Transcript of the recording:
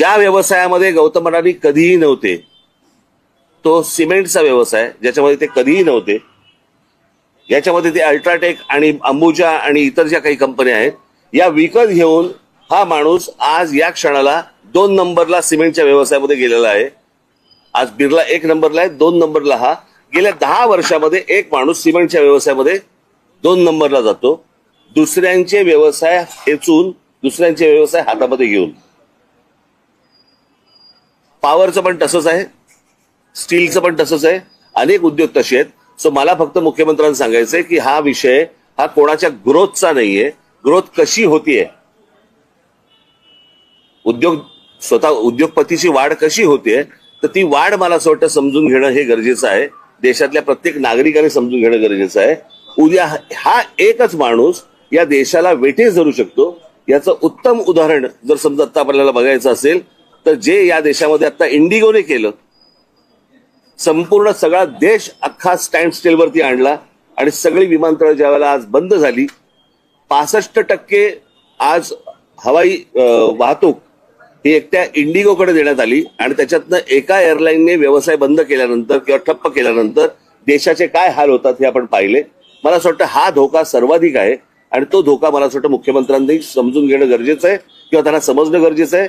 ज्या व्यवसायामध्ये गौतम अडाणी कधीही नव्हते तो सिमेंटचा व्यवसाय ज्याच्यामध्ये ते कधीही नव्हते याच्यामध्ये ते अल्ट्राटेक आणि अंबुजा आणि इतर ज्या काही कंपन्या आहेत या विकत घेऊन हा माणूस आज या क्षणाला दोन नंबरला सिमेंटच्या व्यवसायामध्ये गेलेला आहे. आज बिर्ला एक नंबरला आहे दोन नंबरला हा. गेल्या दहा वर्षामध्ये एक माणूस सिमेंटच्या व्यवसायामध्ये दोन नंबरला जातो. दुसऱ्यांचे व्यवसाय हेचून दुसऱ्यांचे व्यवसाय हातामध्ये घेऊन. पॉवरचं पण तसंच आहे स्टीलचं पण तसंच आहे अनेक उद्योग तसे आहेत. सो मला फक्त मुख्यमंत्र्यांना सांगायचंय की हा विषय हा कोणाच्या ग्रोथचा नाहीये ग्रोथ कशी होतीये? उद्योग स्वतः उद्योगपतीची वाढ कशी होतीये? तर ती वाढ मला असं वाटतं समजून घेणं हे गरजेचं आहे. देशातल्या प्रत्येक नागरिकाने समजून घेणं गरजेचं आहे. उद्या हा एकच माणूस या देशाला वेठीस धरू शकतो. याचं उत्तम उदाहरण जर समजा आता आपल्याला बघायचं असेल तर जे या देशामध्ये आता इंडिगोने केलं संपूर्ण सगळा देश अख्खा स्टँड स्टीलवरती आणला आणि सगळी विमानतळ ज्यावेळेला आज बंद झाली पासष्ट टक्के आज हवाई वाहतूक ही एकट्या इंडिगोकडे देण्यात आली आणि त्याच्यातनं एका एअरलाईनने व्यवसाय बंद केल्यानंतर किंवा ठप्प केल्यानंतर देशाचे काय हाल होतात हे आपण पाहिले. मला असं वाटतं हा धोका सर्वाधिक आहे आणि तो धोका मला असं वाटतं मुख्यमंत्र्यांनी समजून घेणं गरजेचं आहे किंवा त्यांना समजणं गरजेचं आहे.